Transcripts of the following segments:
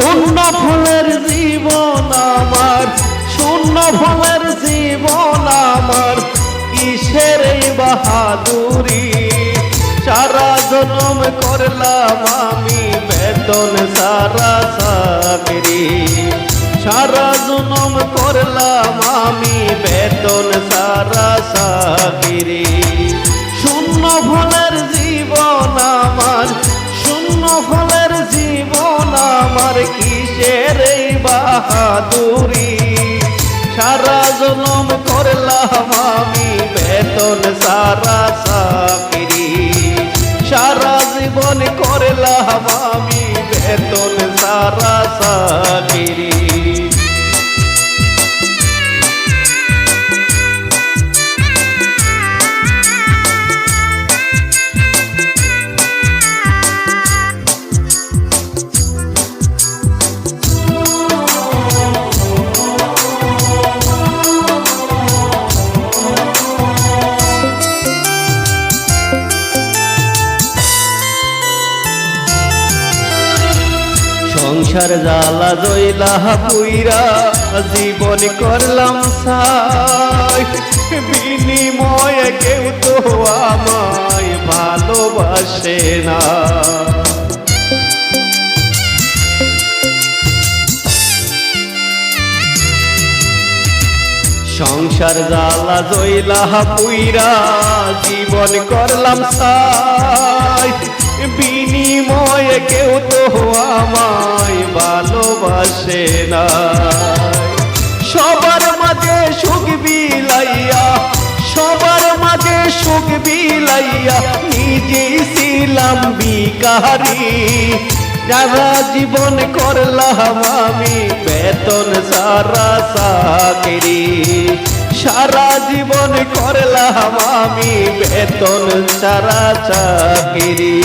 শূন্য ফুলের জীবন আমার, শূন্য ফুলের জীবন আমার। কিসের বাহাদুরি? সারা জনম করলাম আমি, বেতন সারা চাকরি। সারা জনম করলাম আমি, বেতন সারা চাকরি। শূন্য ফুলের জীবন জনম করলাম আমি বেতন সারা সাকিরি সারা জীবন করলাম আমি বেতন সারা সাকিরি সংসার জ্বালা জইলা পুইরা জীবন করলাম সাই। বিনিময়ে কেউ তো আমায় ভালোবাসে না। সংসার জ্বালা জইলা পুইরা জীবন করলাম সাই। বিনিময়ে কেউ তো আমায় ভালোবাসে না সবার মাঝে সুখ বিলাইয়া, সবার মাঝে সুখ বিলাইয়া নিজেই ছিলাম বিকারি যারা জীবন করলাম আমি বেতন সারা সাকিরি সারা জীবন করলাম আমি বেতন সারা চাকিরি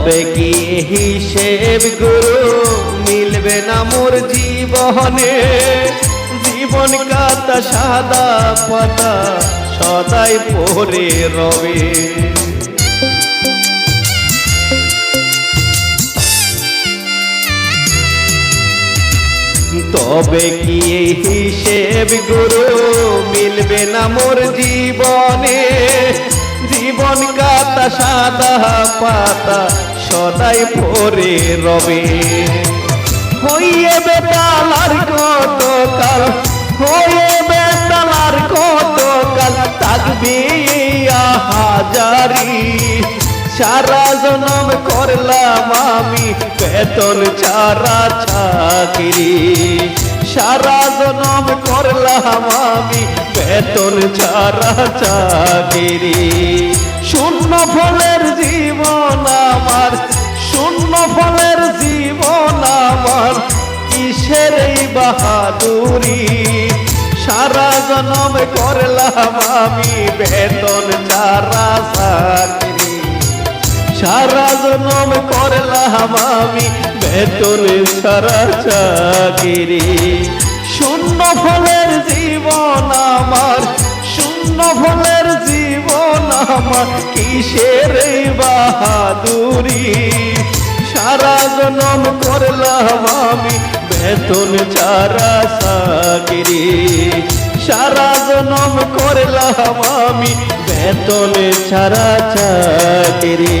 তবে কি হিসেব গুরু? মিলবে না মোর জীবনে। জীবন কাতা সাদা পাতা সদাই পরে রবে। তবে কি এই হিসেব গুরু? মিলবে না মোর জীবনে। জীবন কাতা সাদা পাতা সদাই পরে রবে। হইয়ে বেতালার কত কাল হয়ে বেতালার কত কাল থাকবে হাজারি সারা জনম করলাম আমি, বেতন ছাড়া চাকরি। সারা জনম করলাম আমি, বেতন ছাড়া চাকরি। শূন্য ফলের জীবন বাহাদুরি সারা জনম করলাম আমি বেতন ছাড়া চাকরি। সারা জনম করলাম আমি বেতন সারা চাকরি। শূন্য ফলের জীবন আমার, শূন্য ফলের জীবন আমার, কিসের বাহাদুরি? সারা জনম করলাম আমি বেতন চারা সাগিরি। সারা জনম করলাম আমি বেতন ছাড়া চাকরি